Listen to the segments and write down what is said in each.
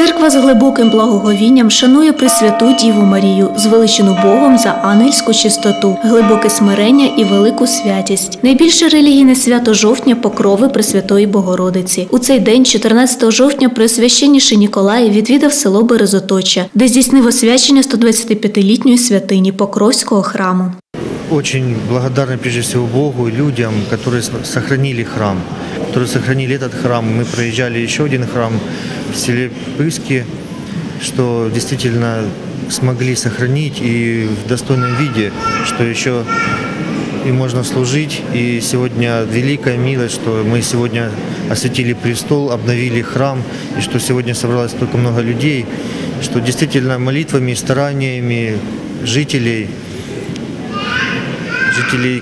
Церква з глибоким благоговінням шанує Пресвяту Діву Марію, звеличену Богом за ангельську чистоту, глибоке смирення і велику святість. Найбільше релігійне свято жовтня покрови Пресвятої Богородиці. У цей день, 14 жовтня, Преосвященніший Ніколай відвідав село Березоточа, де здійснив освячення 125-літньої святині Покровського храму. Очень благодарны прежде всего Богу и людям, которые сохранили храм, которые сохранили этот храм. Мы проезжали еще один храм в селе Пыски, что действительно смогли сохранить и в достойном виде, что еще и можно служить. И сегодня великая милость, что мы сегодня осветили престол, обновили храм, и что сегодня собралось столько много людей, что действительно молитвами, стараниями жителей жителей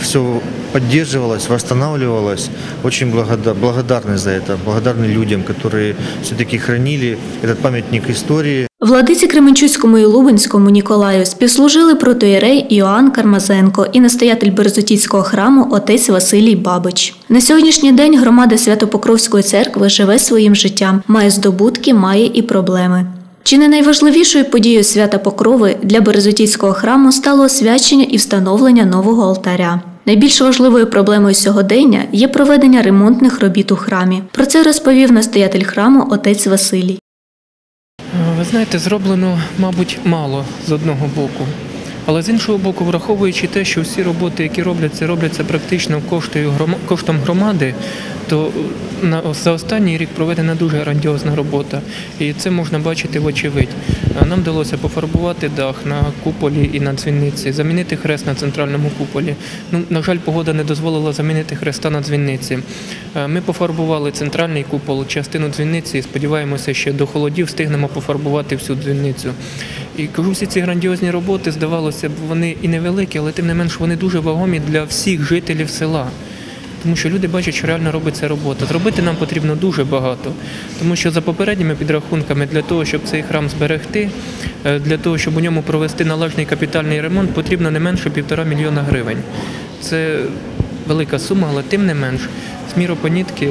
все поддерживалось, восстанавливалось. Очень благодар- благодарны за это, благодарны людям, которые все-таки хранили этот памятник истории. Владиці Кременчуцькому і Лубенському Ніколаю співслужили протоєрей Іоанн Кармазенко і настоятель Березотіцького храму отець Василій Бабич. На сьогоднішній день громада Святопокровської церкви живе своїм життям, має здобутки, має і проблеми. Чи не найважливішою подією свята Покрови для Березотіцького храму стало освячення і встановлення нового алтаря? Найбільш важливою проблемою сьогодення є проведення ремонтних робіт у храмі. Про це розповів настоятель храму отець Василій. Ви знаєте, зроблено, мабуть, мало з одного боку. Але з іншого боку, враховуючи те, що всі роботи, які робляться, робляться практично коштом громади, то за останній рік проведена дуже грандіозна робота. І це можна бачити вочевидь. Нам вдалося пофарбувати дах на куполі і на дзвіниці, замінити хрест на центральному куполі. Ну, на жаль, погода не дозволила замінити хреста на дзвіниці. Е, Ми пофарбували центральний купол, частину дзвіниці і сподіваємося, що до холодів встигнемо пофарбувати всю дзвіницю. І кажу, всі ці грандіозні роботи, здавалося б, вони і невеликі, але тим не менш вони дуже вагомі для всіх жителів села. Тому що люди бачать, що реально робиться робота. Зробити нам потрібно дуже багато. Тому що за попередніми підрахунками, для того, щоб цей храм зберегти, е, для того, щоб у ньому провести належний капітальний ремонт, потрібно не менше півтора мільйона гривень. Це велика сума, але тим не менш, з міропонітки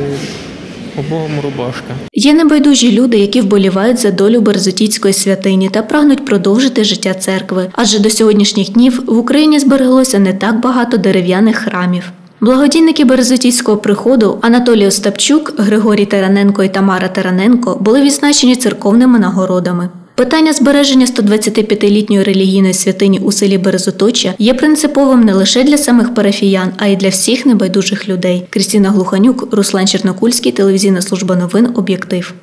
обом рубашка. Є небайдужі люди, які вболівають за долю Березотіцької святині та прагнуть продовжити життя церкви, адже до сьогоднішніх днів в Україні збереглося не так багато дерев'яних храмів. Благодійники Березотійського приходу Анатолій Остапчук, Григорій Тараненко і Тамара Тараненко були відзначені церковними нагородами. Питання збереження 125-літньої релігійної святині у селі Березоточа є принциповим не лише для самих парафіян, а й для всіх небайдужих людей. Крістіна Глуханюк, Руслан Чернокульський, телевізійна служба новин Об'єктив.